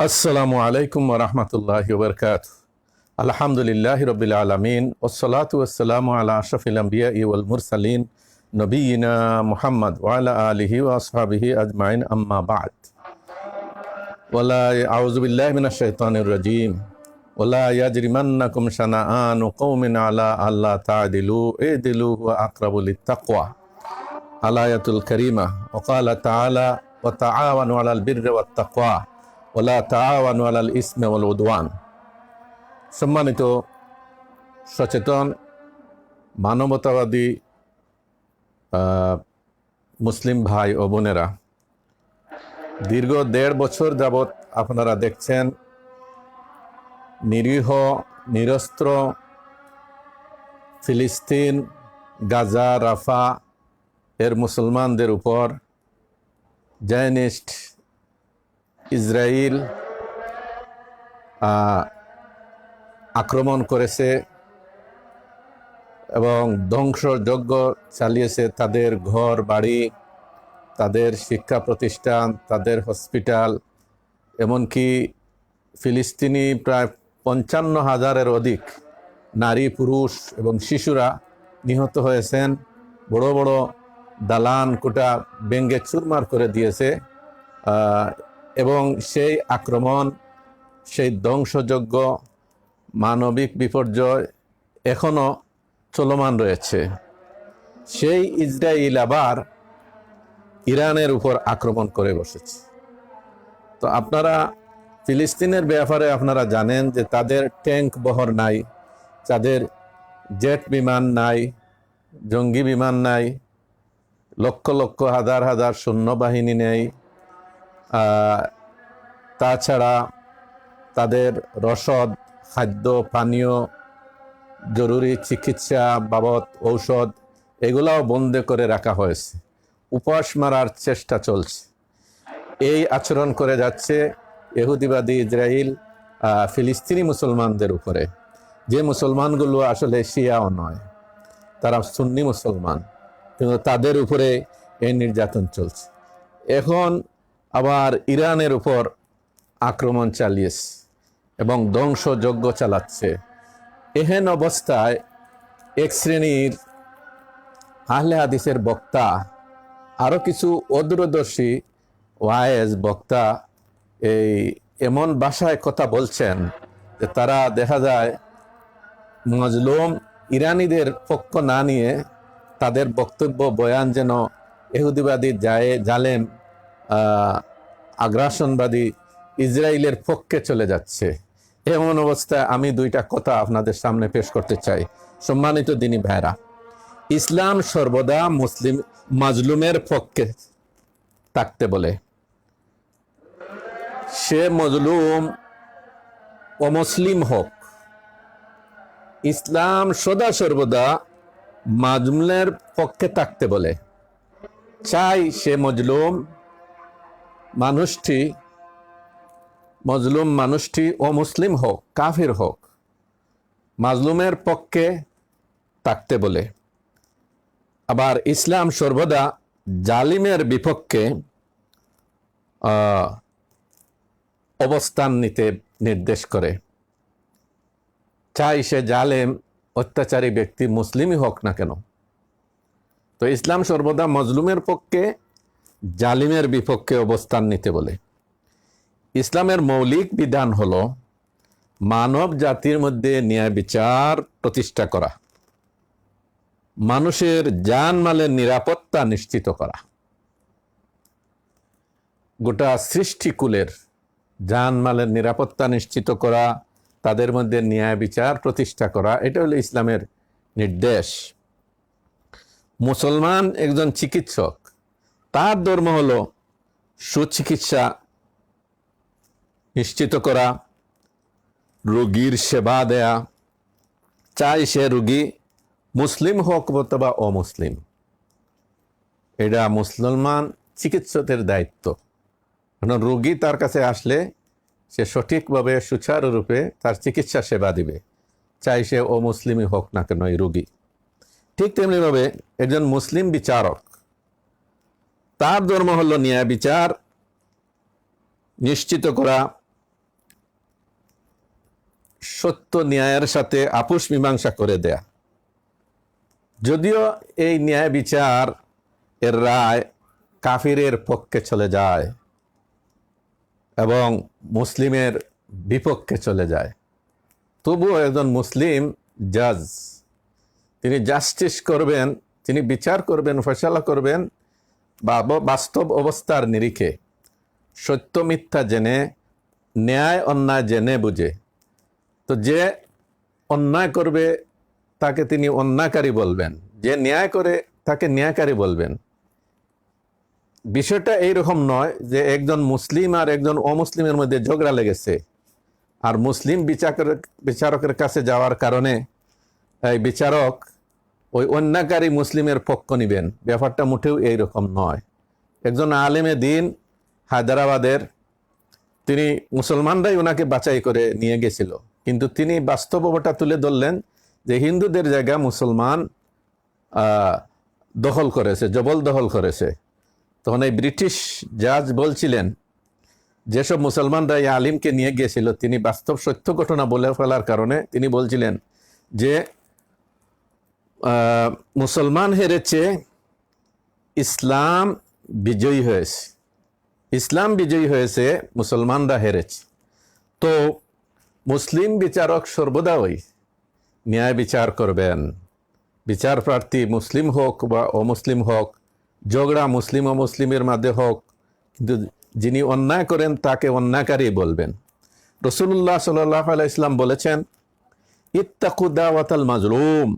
আসসালামু আলাইকুম রহমতুল্লাহ বরকাত আলহামদুলিল্লাহ রবিল আলমিন ওসলাত ওসালাম আলা আশরফিল আম্বিয়া ইউল মুরসালিন নবীনা মুহাম্মদ ওয়ালা আলিহি ওয়াসহাবিহি আজমাইন আম্মা বাদ ওলা আউজুবিল্লাহ মিনা শৈতানির রাজিম ওলা ইয়াজরিমান্নাকুম শানাআন কওমিন আলা আল্লাহ তা'দিলু ইদিলু হুয়া আকরাবু লিত্তাকওয়া আলায়াতুল কারীমা ওয়াকালা তাআলা ওয়া তাআওয়ানু আলাল বিররি ওয়াত তাকওয়া ওলা তাআওয়ানু আলাল উদওয়ান সম্মানিত সচেতন, মানবতাবাদী মুসলিম ভাই ও বোনেরা, দীর্ঘ দেড় বছর যাবৎ আপনারা দেখছেন নিরীহ, নিরস্ত্র ফিলিস্তিন, গাজা, রাফা এর মুসলমানদের উপর জায়নিস্ট ইসরায়েল আক্রমণ করেছে এবং ধ্বংসযজ্ঞ চালিয়েছে তাদের ঘর, বাড়ি, তাদের শিক্ষা প্রতিষ্ঠান, তাদের হসপিটাল, এমনকি ফিলিস্তিনি প্রায় পঞ্চান্ন হাজারের অধিক নারী, পুরুষ এবং শিশুরা নিহত হয়েছেন। বড় বড় দালান কোটা ব্যঙ্গে চুরমার করে দিয়েছে এবং সেই আক্রমণ, সেই ধ্বংসযজ্ঞ, মানবিক বিপর্যয় এখনও চলমান রয়েছে। সেই ইসরায়েল আবার ইরানের উপর আক্রমণ করে বসেছে। তো আপনারা ফিলিস্তিনের ব্যাপারে আপনারা জানেন যে তাদের ট্যাঙ্ক বহর নাই, তাদের জেট বিমান নাই, জঙ্গি বিমান নাই, লক্ষ লক্ষ হাজার হাজার সৈন্যবাহিনী নেই তাছাড়া তাদের রসদ, খাদ্য, পানীয়, জরুরি চিকিৎসা বাবদ ঔষধ এগুলাও বন্ধ করে রাখা হয়েছে। উপবাস মারার চেষ্টা চলছে। এই আচরণ করে যাচ্ছে এহুদিবাদী ইসরায়েল ফিলিস্তিনি মুসলমানদের উপরে। যে মুসলমানগুলো আসলে শিয়াও নয়, তারা সুন্নি মুসলমান, কিন্তু তাদের উপরে এই নির্যাতন চলছে। এখন আবার ইরানের উপর আক্রমণ চালিয়েছে এবং ধ্বংসযজ্ঞ চালাচ্ছে। এহেন অবস্থায় এক শ্রেণির আহলে হাদিসের বক্তা, আরও কিছু অদূরদর্শী ওয়াইজ বক্তা এই এমন ভাষায় কথা বলছেন যে তারা দেখা যায় মজলুম ইরানিদের পক্ষ না নিয়ে তাদের বক্তব্য, বয়ান যেন এহুদিবাদী যায় জালেম আগ্রাসনবাদী ইসরায়েলের পক্ষে চলে যাচ্ছে। এমন অবস্থায় আমি দুইটা কথা আপনাদের সামনে পেশ করতে চাই। সম্মানিত দিনী ভাইরা, ইসলাম সর্বদা মুসলিম মাজলুমের পক্ষে থাকতে বলে। সে মজলুম অমুসলিম হোক, ইসলাম সদা সর্বদা মাজলুমের পক্ষে থাকতে বলে। চাই সে মজলুম মানুষটি মজলুম মানুষটি অমুসলিম হোক, কাফির হোক, মাজলুমের পক্ষে থাকতে বলে। আবার ইসলাম সর্বদা জালিমের বিপক্ষে অবস্থান নিতে নির্দেশ করে। চাই সে জালেম, অত্যাচারী ব্যক্তি মুসলিমই হোক না কেন। তো ইসলাম সর্বদা মজলুমের পক্ষে জালিমের বিপক্ষে অবস্থান নিতে বলে। ইসলামের মৌলিক বিধান হলো মানব জাতির মধ্যে ন্যায় বিচার প্রতিষ্ঠা করা, মানুষের জানমালের নিরাপত্তা নিশ্চিত করা। গোটা সৃষ্টিকুলের জানমালের নিরাপত্তা নিশ্চিত করা, তাদের মধ্যে ন্যায় বিচার প্রতিষ্ঠা করা, এটা হলো ইসলামের নির্দেশ। মুসলমান একজন চিকিৎসক তার ধর্ম হল সুচিকিৎসা, নিশ্চিত করা, রোগীর সেবা দেয়া। চাই সে রোগী মুসলিম হোক অথবা অমুসলিম। এটা মুসলমান চিকিৎসকের দায়িত্ব। কারণ রোগী তার কাছে আসলে সে সঠিকভাবে, সুচারুরূপে তার চিকিৎসা সেবা দিবে। চাই সে অমুসলিমই হোক না কেন এই রোগী। ঠিক তেমনিভাবে একজন মুসলিম বিচারক তার ধর্ম হলো ন্যায় বিচার, নিশ্চিত করা, সত্য ন্যায়ের সাথে আপোষ মীমাংসা করে দেয়া। যদিও এই ন্যায় বিচার এর রায় কাফিরের পক্ষে চলে যায় এবং মুসলিমের বিপক্ষে চলে যায়। তবুও একজন মুসলিম জাজ, তিনি জাস্টিস করবেন, তিনি বিচার করবেন, ফয়সালা করবেন বাস্তব অবস্থার নিরিখে, সত্য মিথ্যা জেনে, ন্যায় অন্যায় জেনে বুঝে। তো যে অন্যায় করবে, তাকে তিনি অন্যায়কারী বলবেন। যে ন্যায় করে, তাকে ন্যায়কারী বলবেন। বিষয়টা এইরকম নয় যে একজন মুসলিম আর একজন অমুসলিমের মধ্যে ঝগড়া লেগেছে। আর মুসলিম বিচারকের বিচারকের কাছে যাওয়ার কারণে এই বিচারক ওই অন্যাকারী মুসলিমের পক্ষ নিবেন। ব্যাপারটা মোটেও এইরকম নয়। একজন আলেমে দিন হায়দ্রাবাদের, তিনি মুসলমানরাই ওনাকে বাছাই করে নিয়ে গেছিল। কিন্তু তিনি বাস্তবতা তুলে ধরলেন যে হিন্দুদের জায়গা মুসলমান দখল করেছে, জবল দখল করেছে। তখন এই ব্রিটিশ জাজ বলছিলেন, যেসব মুসলমানরা এই আলিমকে নিয়ে গিয়েছিল তিনি বাস্তব সত্য ঘটনা বলে ফেলার কারণে তিনি বলছিলেন যে মুসলমান হেরেছে, ইসলাম বিজয়ী হয়েছে। ইসলাম বিজয়ী হয়েছে, মুসলমানরা হেরেছে। তো মুসলিম বিচারক সর্বদা ওই, ন্যায় বিচার করবেন। বিচার প্রার্থী মুসলিম হোক বা অমুসলিম হোক, ঝগড়া মুসলিম ও মুসলিমের মধ্যে হোক, কিন্তু যিনি অন্যায় করেন তাকে অন্যায়কারী বলবেন। রসুল্লাহ সাল্লাহ আলাইসলাম বলেছেন ইত্তাকু দাওয়াতাল মাজলুম।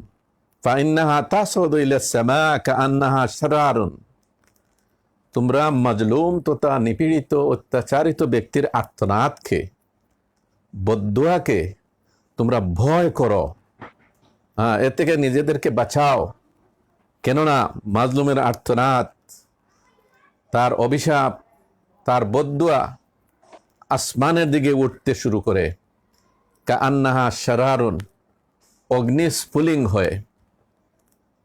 তোমরা মাজলুম তথা নিপীড়িত, অত্যাচারিত ব্যক্তির আত্মনাথকে বদুয়াকে তোমরা ভয় করো। হ্যাঁ এর থেকে নিজেদেরকে বাঁচাও। কেননা মাজলুমের আর্তনাদ, তার অভিশাপ, তার বদুয়া আসমানের দিকে উঠতে শুরু করে। কা আন্নাহা শারারুন অগ্নিস্ফুলিং হয়ে।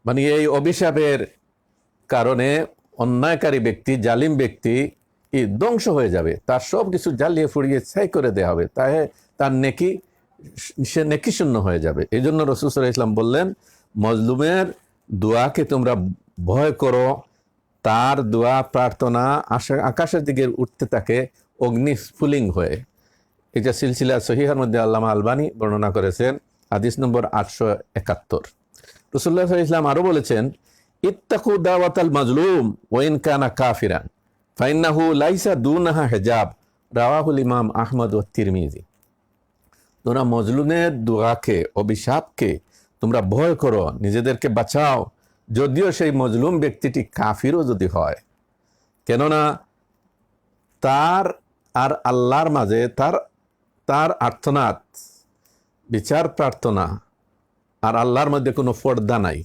মানে এই অভিশাপের কারণে অন্যায়কারী ব্যক্তি, জালিম ব্যক্তি ধ্বংস হয়ে যাবে। তার সব কিছু জ্বালিয়ে ফুড়িয়ে ছাই করে দেওয়া হবে। তাই তার নেকি, সে নেকি শূন্য হয়ে যাবে। এই জন্য রসুল ইসলাম বললেন, মজলুমের দোয়াকে তোমরা ভয় করো। তার দোয়া, প্রার্থনা আশা- আকাশের দিকে উঠতে থাকে অগ্নি স্ফুলিং হয়ে। এটা সিলসিলা সহিহার মধ্যে আল্লামা আলবানি বর্ণনা করেছেন, হাদিস নম্বর আটশো একাত্তর। রসুল্লাহ ইসলাম আরও বলেছেন, ইত্তাকু দাওয়াতাল মাজলুম ওয়াইন কানা কাফিরান, ফাইন্নাহু লাইসা দুনাহা হেজাব। রাওয়াহুল ইমাম আহমদ ও তিরমিজি। তোমরা মজলুমের দোয়াকে, অভিশাপকে তোমরা ভয় করো, নিজেদেরকে বাঁচাও। যদিও সেই মজলুম ব্যক্তিটি কাফিরও যদি হয়, কেননা তার আর আল্লাহর মাঝে তার তার আর্থনাদ বিচার প্রার্থনা আর আল্লাহর মধ্যে কোনো পর্দা নাই,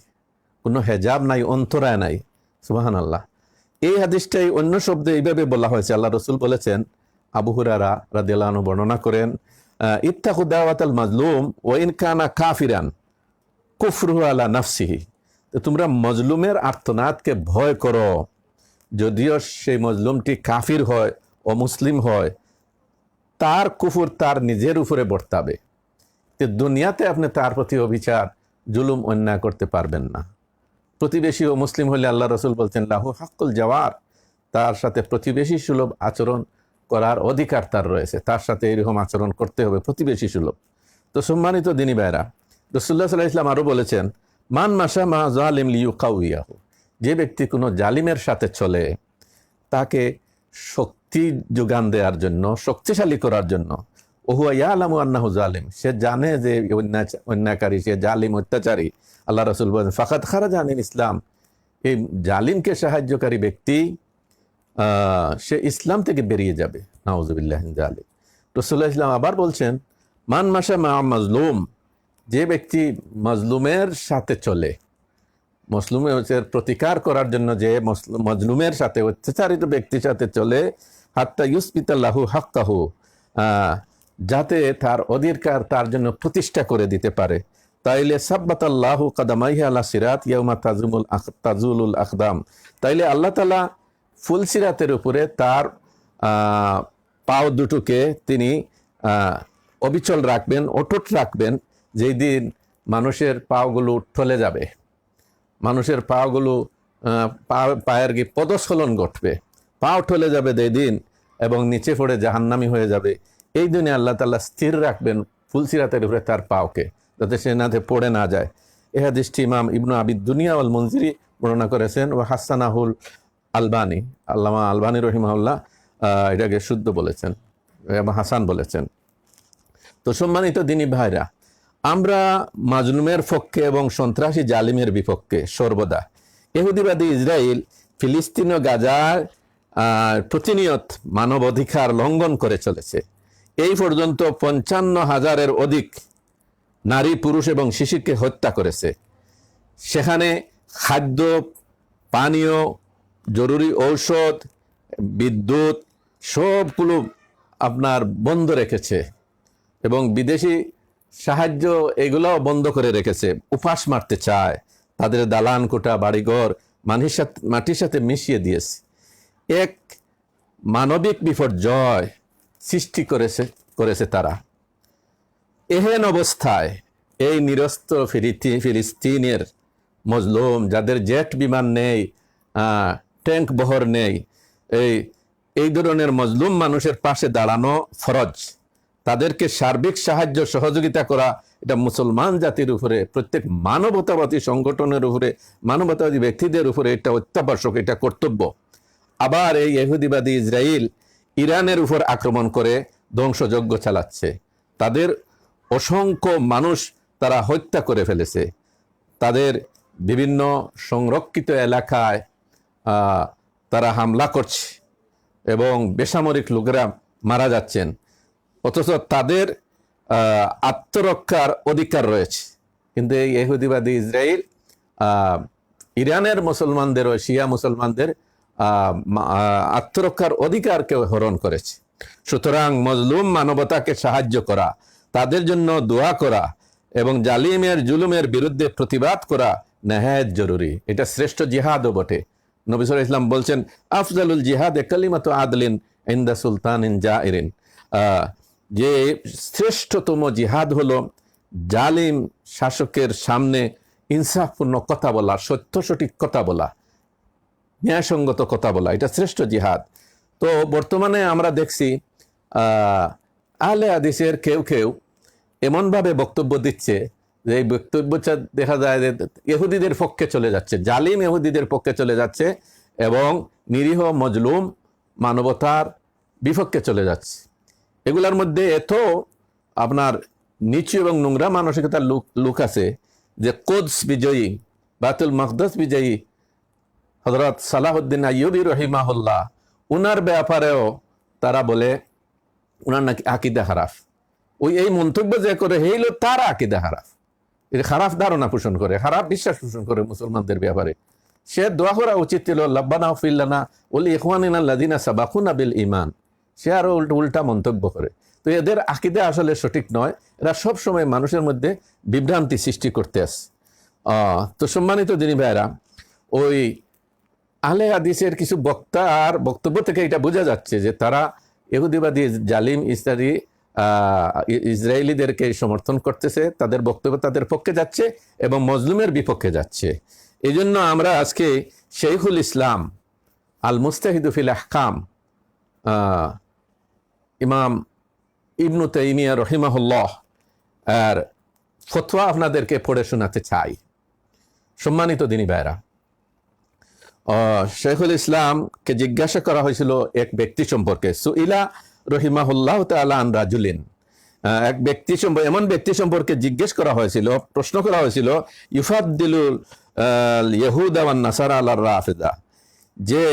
কোনো হেজাব নাই, অন্তরায় নাই। সুবাহান আল্লাহ এই হাদিসটাই অন্য শব্দে এইভাবে বলা হয়েছে। আল্লাহ রসুল বলেছেন, আবু হুরারা রাদিয়াল্লাহু বর্ণনা করেন ইত্তাকু দাওয়াতাল মাজলুম ওয়াইন কানা কাফিরান কুফরু আলা নাফসিহি। তোমরা মজলুমের আর্তনাদকে ভয় করো। যদিও সেই মজলুমটি কাফির হয় অমুসলিম হয়, তার কুফুর তার নিজের উপরে বর্তাবে। তো দুনিয়াতে আপনি তার প্রতি অবিচার, জুলুম অন্যায় করতে পারবেন না। প্রতিবেশী ও মুসলিম হলে আল্লাহ রসুল বলছেন, লাহু হাক্কুল জওয়ার। তার সাথে প্রতিবেশী সুলভ আচরণ করার অধিকার তার রয়েছে। তার সাথে এরকম আচরণ করতে হবে প্রতিবেশী সুলভ। তো সম্মানিত দিনী ভাইরা রসুল্লাহ সাল্লাহ ইসলাম আরও বলেছেন, মান মাসা মা জালিম লিউ কাউয়াহু যে ব্যক্তি কোনো জালিমের সাথে চলে, তাকে শক্তি যোগান দেওয়ার জন্য, শক্তিশালী করার জন্য ওহুয়া ইয়ালামু আন্নাহু জালিম। সে জানে যে অন্যায়কারী, সে জালিম, অত্যাচারী। আল্লাহ রসুল বলেন ফাকাত খারা জানেন ইসলাম। এই জালিমকে সাহায্যকারী ব্যক্তি সে ইসলাম থেকে বেরিয়ে যাবে। নাউজুবিল্লাহ জালিম রসুল্লাহ ইসলাম আবার বলছেন, মান মাসা মা মাজলুম। যে ব্যক্তি মাজলুমের সাথে চলে মসলুমের প্রতিকার করার জন্য যে মজলুমের সাথে, অত্যাচারিত ব্যক্তির সাথে চলে, হাত্তা ইউসপিতাল্লাহু হাক্কাহু। যাতে তার অধিকার তার জন্য প্রতিষ্ঠা করে দিতে পারে। তাইলে সাব্বাতাল্লাহু কাদামাই আলা সিরাত ইয়াউমা তাজুমুল তাজুলুল আখদাম। তাইলে আল্লাহ তালা ফুল সিরাতের উপরে তার পাও দুটোকে তিনি অবিচল রাখবেন অটুট রাখবেন যেই দিন মানুষের পাগুলো ঠলে যাবে। মানুষের পাগুলো আহ, পা- পায়ের কি পদস্খলন ঘটবে। পাও ঠলে যাবে দিন এবং নিচে পড়ে জাহান্নামি হয়ে যাবে। এই দিনে আল্লাহ তাল্লাহ স্থির রাখবেন ফুলসিরাতের উপরে তার পাওকে, যাতে সে নাতে পড়ে না যায়। এ হাদিসটি ইমাম ইবনু আবিদ দুনিয়া আল মঞ্জিরি বর্ণনা করেছেন ও হাসানাহুল আলবানি। আল্লামা আলবানী রহিমাউল্লাহ এটাকে শুদ্ধ বলেছেন, এবং হাসান বলেছেন। তো সম্মানিত দিনী ভাইরা, আমরা মাজলুমের পক্ষে এবং সন্ত্রাসী জালিমের বিপক্ষে সর্বদা এহুদিবাদী ইসরায়েল ফিলিস্তিন ও গাজার প্রতিনিয়ত মানবাধিকার লঙ্ঘন করে চলেছে। এই পর্যন্ত পঞ্চান্ন হাজারের অধিক নারী, পুরুষ এবং শিশুকে হত্যা করেছে। সেখানে খাদ্য, পানীয়, জরুরি ঔষধ, বিদ্যুৎ সবগুলো আপনার বন্ধ রেখেছে এবং বিদেশি সাহায্য এগুলোও বন্ধ করে রেখেছে। উপাস মারতে চায়, তাদের দালান কোটা বাড়িঘর, মাটির সাথে মাটির সাথে মিশিয়ে দিয়েছে। এক মানবিক বিপর্যয় সৃষ্টি করেছে করেছে তারা। এহেন অবস্থায় এই নিরস্ত্র ফিলিস্তি ফিলিস্তিনের মজলুম, যাদের জেট বিমান নেই ট্যাঙ্ক বহর নেই, এই এই ধরনের মজলুম মানুষের পাশে দাঁড়ানো ফরজ। তাদেরকে সার্বিক সাহায্য, সহযোগিতা করা, এটা মুসলমান জাতির উপরে, প্রত্যেক মানবতাবাদী সংগঠনের উপরে, মানবতাবাদী ব্যক্তিদের উপরে এটা অত্যাবশ্যক, এটা কর্তব্য। আবার এই ইহুদিবাদী ইসরায়েল ইরানের উপর আক্রমণ করে ধ্বংসযজ্ঞ চালাচ্ছে। তাদের অসংখ্য মানুষ তারা হত্যা করে ফেলেছে। তাদের বিভিন্ন সংরক্ষিত এলাকায় তারা হামলা করছে এবং বেসামরিক লোকেরা মারা যাচ্ছেন। অথচ তাদের আত্মরক্ষার অধিকার রয়েছে। কিন্তু এই ইহুদিবাদী ইসরায়েল ইরানের মুসলমানদের ও শিয়া মুসলমানদের আত্মরক্ষার অধিকারকে হরণ করেছে। সুতরাং মজলুম মানবতাকে সাহায্য করা, তাদের জন্য দোয়া করা এবং জালিমের জুলুমের বিরুদ্ধে প্রতিবাদ করা নেহায়ত জরুরি। এটা শ্রেষ্ঠ জিহাদও বটে। নবী ইসলাম বলছেন, আফজালুল জিহাদ কালিমাতু আদলিন ইন্দা সুলতান ইন জা ইরিন যে শ্রেষ্ঠতম জিহাদ হলো জালিম শাসকের সামনে ইনসাফপূর্ণ কথা বলা, সত্য সঠিক কথা বলা। ন্যায়সঙ্গত কথা বলা এটা শ্রেষ্ঠ জিহাদ। তো বর্তমানে আমরা দেখছি আহ, আহলে হাদিসের কেউ কেউ এমনভাবে বক্তব্য দিচ্ছে যে এই বক্তব্যটা দেখা যায় যে ইহুদিদের পক্ষে চলে যাচ্ছে জালিম ইহুদিদের পক্ষে চলে যাচ্ছে এবং নিরীহ মজলুম মানবতার বিপক্ষে চলে যাচ্ছে। এগুলার মধ্যে এত আপনার নিচু এবং নোংরা মানসিকতার লোক লোক আছে যে কোদস বিজয়ী বাতুল মকদস বিজয়ী হজরত সালাহুদ্দিন আইয়ুবি রহিমাহুল্লাহ, উনার ব্যাপারেও তারা বলে, উনার নাকি আকিদা খারাপ। ওই এই মন্তব্য যে করে হেইল তার আকিদা খারাপ। এটা খারাপ ধারণা পোষণ করে, খারাপ বিশ্বাস পোষণ করে মুসলমানদের ব্যাপারে। সে দোয়া করা উচিত ছিল, লাব্বানা ফিল্লানা ওলি ইখওয়ানিনা লাদিনা সাবাকুনা বিল ইমান সে আরও উল্টা উল্টা মন্তব্য করে। তো এদের আকিদা আসলে সঠিক নয়। এরা সব সময় মানুষের মধ্যে বিভ্রান্তি সৃষ্টি করতে আসে। তো সম্মানিত দিনী ভাইরা ওই আলে হাদিসের কিছু বক্তার বক্তব্য থেকে এটা বোঝা যাচ্ছে যে তারা ইহুদিবাদী জালিম আহ, ইসরায়েলিদেরকে সমর্থন করতেছে তাদের বক্তব্য তাদের পক্ষে যাচ্ছে এবং মজলুমের বিপক্ষে যাচ্ছে। এই জন্য আমরা আজকে শেখুল ইসলাম আল মুস্তাহিদুফিল আহকাম আহ, ইমাম ইবনু তাইমিয়া রহিমাহুল্লাহ আর ফতোয়া আপনাদেরকে পড়ে শোনাতে চাই। সম্মানিত দিনী ভাইরা শেখুল ইসলামকে জিজ্ঞাসা করা হয়েছিল এক ব্যক্তি সম্পর্কে। সুইলা রহিমাহুল্লাহ তাআলা আন রাজুলিন। এক ব্যক্তি সম্পর্কে এমন ব্যক্তি সম্পর্কে জিজ্ঞেস করা হয়েছিল, প্রশ্ন করা হয়েছিল ইফাদ্দিলুল ইহুদা ওয়ান নাসারা আল্লাহ রাফিদা, যে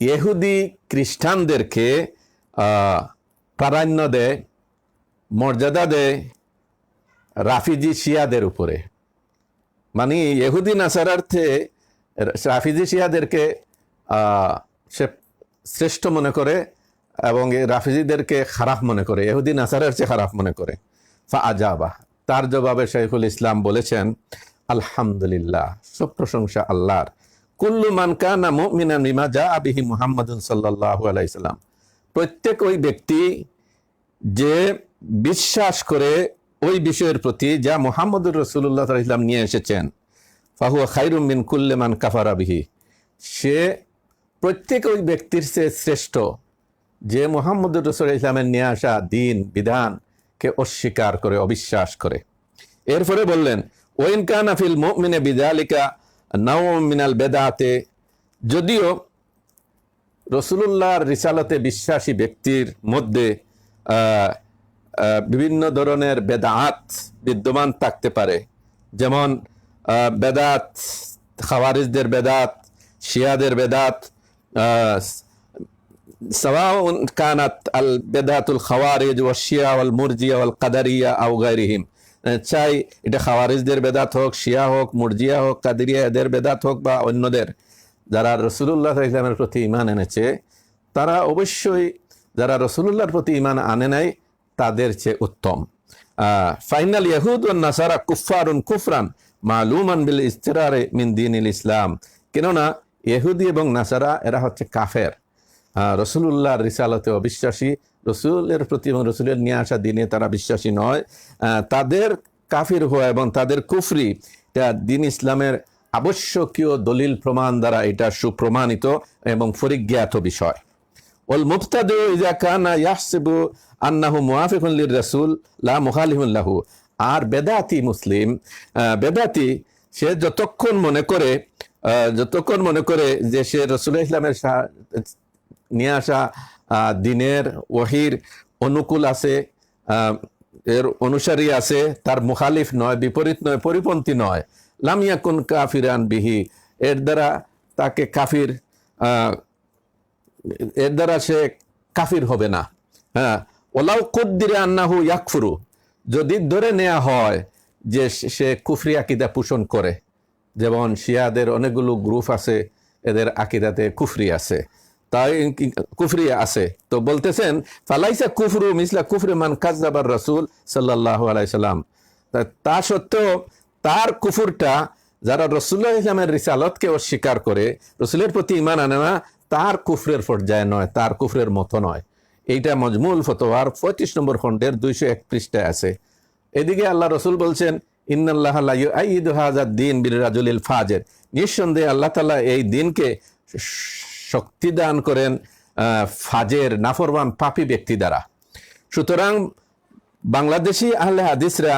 ইহুদি খ্রিস্টানদেরকে প্রাধান্য দেয়, মর্যাদা দেয় রাফিজি শিয়াদের উপরে। মানে ইহুদি নাসারার্থে রাফিজি শিয়াদেরকে সে শ্রেষ্ঠ মনে করে এবং রাফিজিদেরকে খারাপ মনে করে, ইহুদি নাসারের চেয়ে খারাপ মনে করে। ফা আজাবা তার জবাবে শাইখুল ইসলাম বলেছেন, আলহামদুলিল্লাহ, সব প্রশংসা আল্লাহর। কুল্লু মান কানা মুমিনান বিমা জা আবিহি মুহাম্মাদুন সাল্লাল্লাহু আলাইহি সাল্লাম। প্রত্যেক ওই ব্যক্তি যে বিশ্বাস করে ওই বিষয়ের প্রতি যা মোহাম্মদুর রসুল্লাহ ইসলাম নিয়ে এসেছেন ফাহুয়া খাইরুম বিন কুল্লেমান কাফারাবিহি সে প্রত্যেক ওই ব্যক্তির সে শ্রেষ্ঠ, যে মোহাম্মদ রসুল ইসলামের নিয়ে আসা দিন বিধানকে অস্বীকার করে, অবিশ্বাস করে। এরপরে বললেন ওইন কানাফিল মুমিনে বিদালিকা নাও মিনাল বেদাতে। যদিও রসুলুল্লাহর রিসালতে বিশ্বাসী ব্যক্তির মধ্যে বিভিন্ন ধরনের বেদাত বিদ্যমান থাকতে পারে। যেমন বেদাত খাওয়ারিজদের বেদাত শিয়াদের বেদাত আহ, سواء كانت البدعة الخوارج والشيعة والمرجية والقدرية أو غيرهم চাই এটা খাওয়ারিজদের বেদাত হোক শিয়া হোক মুরজিয়া হোক কাদিরিয়া এদের বেদাত হোক বা অন্যদের যারা রসুল্লাহ ইসলামের প্রতি ইমান এনেছে তারা অবশ্যই যারা রসুল্লাহর প্রতি ইমান আনে নাই তাদের চেয়ে উত্তম ফাইনাল ইয়াহুদ ও নাসারা কুফারুন কুফরান মালুমান বিল ইস্তেরারে মিন দিনিল ইসলাম। কেননা ইহুদি এবং নাসারা, এরা হচ্ছে কাফের। রসুল্লাহর রিসালতে অবিশ্বাসী। রসুলের প্রতি এবং রসুলের নিয়ে আসা দিনে তারা বিশ্বাসী নয়। তাদের কাফির হওয়া এবং তাদের কুফরি, এটা দিন ইসলামের আবশ্যকীয় দলিল প্রমাণ দ্বারা এটা সুপ্রমাণিত এবং পরিজ্ঞাত বিষয়। ওল মুফতাদু ইজা কানা ইয়াহসিবু আন্নাহু মুআফিকুন লির রাসূল, লা মুখালিফুন লাহু। আর বেদাতি মুসলিম বেদাতি সে যতক্ষণ মনে করে যতক্ষণ মনে করে যে সে রসুল ইসলামের নিয়ে আসা দিনের ওহির অনুকূল আছে এর অনুসারী আছে, তার মুখালিফ নয়, বিপরীত নয়, পরিপন্থী নয়। লামিয়া লামিয়াকুন কাফিরান বিহি। এর দ্বারা তাকে কাফির এর দ্বারা সে কাফির হবে না। হ্যাঁ। ওলাও কুদ্দিরে আন্নাহু ইয়াকফুরু। যদি ধরে নেওয়া হয় যে সে- কুফরি আকিদা পোষণ করে, যেমন শিয়াদের অনেকগুলো গ্রুপ আছে, এদের আকিদাতে কুফরি আছে, তাই কুফরি আছে। তো বলতেছেন, ফালাইসা কুফরু মিসলা কুফরি মান কাজাবার রসুল সাল্লাহ আলাইসাল্লাম তা- তা সত্ত্বেও তার কুফুরটা যারা রসুল্লাহ ইসলামের রিসালতকে অস্বীকার করে, রসুলের প্রতি ইমান আনে না, তার কুফরের পর্যায়ে নয়, তার কুফরের মতো নয়। এইটা মজমুল ফতোয়ার পঁয়ত্রিশ নম্বর খণ্ডের দুইশো এক পৃষ্ঠায় আছে। এদিকে আল্লাহ রসুল বলছেন, ইন্নাল্লাহ দিন বীর রাজুলিল ফাজের। নিঃসন্দেহে আল্লাহ তালা এই দিনকে শক্তি দান করেন ফাজের, নাফরমান, পাপী ব্যক্তি দ্বারা। সুতরাং বাংলাদেশি আহলে হাদিসরা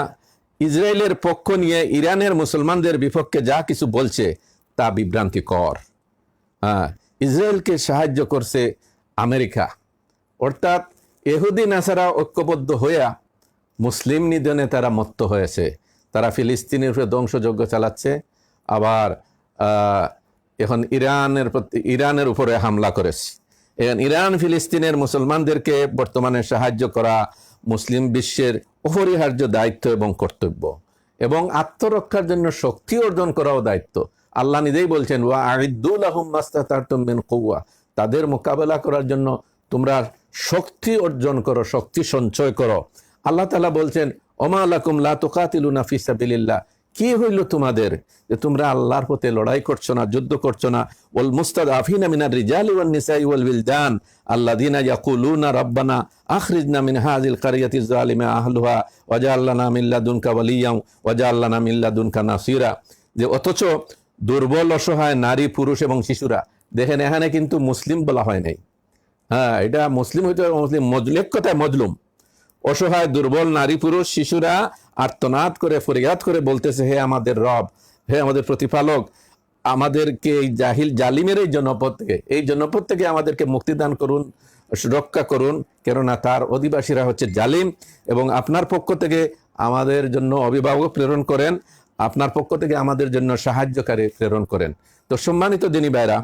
ইসরায়েলের পক্ষ নিয়ে ইরানের মুসলমানদের বিপক্ষে যা কিছু বলছে তা বিভ্রান্তিকর। হ্যাঁ ইসরায়েলকে সাহায্য করছে আমেরিকা। অর্থাৎ এহুদি নাসারা ঐক্যবদ্ধ হইয়া মুসলিম নিধনে তারা মত্ত হয়েছে। তারা ফিলিস্তিনের উপরে ধ্বংসযজ্ঞ চালাচ্ছে, আবার এখন ইরানের প্রতি, ইরানের উপরে হামলা করেছে। এখন ইরান ফিলিস্তিনের মুসলমানদেরকে বর্তমানে সাহায্য করা মুসলিম বিশ্বের অপরিহার্য দায়িত্ব এবং কর্তব্য। এবং আত্মরক্ষার জন্য শক্তি অর্জন করাও দায়িত্ব। আল্লাহ নিজেই বলছেন, ওয়া আইদুল আহম মাস্তাতারতুম মিন কুওয়া। তাদের মোকাবেলা করার জন্য তোমরা শক্তি অর্জন করো, শক্তি সঞ্চয় করো। আল্লাহ তাআলা বলছেন, ওমা আলাকুম লা তুকাতিলুনা ফি কি হইল তোমাদের? যে তোমরা আল্লাহর পথে লড়াই করছ না, যুদ্ধ করছ না। ওয়াল মুস্তাদাফিনা মিনার রিজালি ওয়ান নিসাই ওয়াল বিলদান। আল্লাযিনা ইয়াকুলুনা রাব্বানা আখরিজনা মিন হাযিল কারিয়াতি যালিমা আহলুহা ওয়াজআল লানা মিন লাদুনকা ওয়ালিয়াম ওয়াজআল লানা মিন লাদুনকা নাসিরা যে অথচ দুর্বল অসহায় নারী পুরুষ এবং শিশুরা দেখেন এখানে কিন্তু মুসলিম বলা হয় নাই হ্যাঁ এটা মুসলিম হইতে হবে, মুসলিম মজলেক কথায় মজলুম। অসহায়, দুর্বল নারী পুরুষ, শিশুরা আর্তনাদ করে, ফরিয়াদ করে বলতেছে, হে আমাদের রব, হে আমাদের প্রতিপালক, আমাদেরকে এই জাহিল জালিমের এই জনপদ থেকে, এই জনপদ থেকে আমাদেরকে মুক্তিদান করুন, রক্ষা করুন, কেননা তার অধিবাসীরা হচ্ছে জালিম এবং আপনার পক্ষ থেকে আমাদের জন্য অভিভাবক প্রেরণ করেন, আপনার পক্ষ থেকে আমাদের জন্য সাহায্যকারী প্রেরণ করেন। তো সম্মানিত দিনী ভাইরা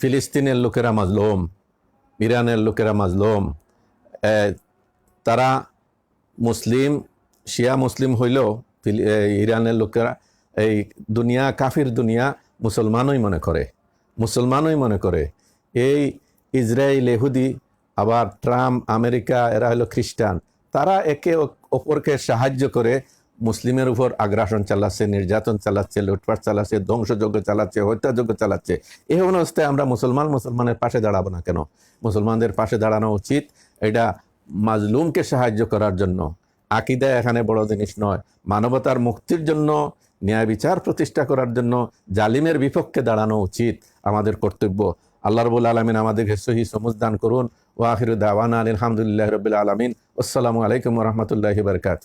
ফিলিস্তিনের লোকেরা মাজলুম, ইরানের লোকেরা মাজলুম। তারা মুসলিম, শিয়া মুসলিম হইলেও ইরানের লোকেরা এই দুনিয়া, কাফির দুনিয়া মুসলমানই মনে করে, মুসলমানই মনে করে। এই ইসরায়েল এহুদি আবার ট্রাম্প, আমেরিকা, এরা হলো খ্রিস্টান। তারা একে অপরকে সাহায্য করে মুসলিমের উপর আগ্রাসন চালাচ্ছে, নির্যাতন চালাচ্ছে, লুটপাট চালাচ্ছে, ধ্বংসযজ্ঞ চালাচ্ছে, হত্যাযজ্ঞ চালাচ্ছে। এই অবস্থায় আমরা মুসলমান মুসলমানের পাশে দাঁড়াবো না কেন? মুসলমানদের পাশে দাঁড়ানো উচিত এটা মাজলুমকে সাহায্য করার জন্য। আকিদা এখানে বড় জিনিস নয়। মানবতার মুক্তির জন্য, ন্যায় বিচার প্রতিষ্ঠা করার জন্য জালিমের বিপক্ষে দাঁড়ানো উচিত আমাদের কর্তব্য। আল্লাহ রবুল আলমিন আমাদেরকে সহি সমুজ দান করুন। ওয়াহির দাওয়ানা আলহামদুলিল্লাহ রবিল আলমিন। আসসালামু আলাইকুম রহমতুল্লাহি বরকাত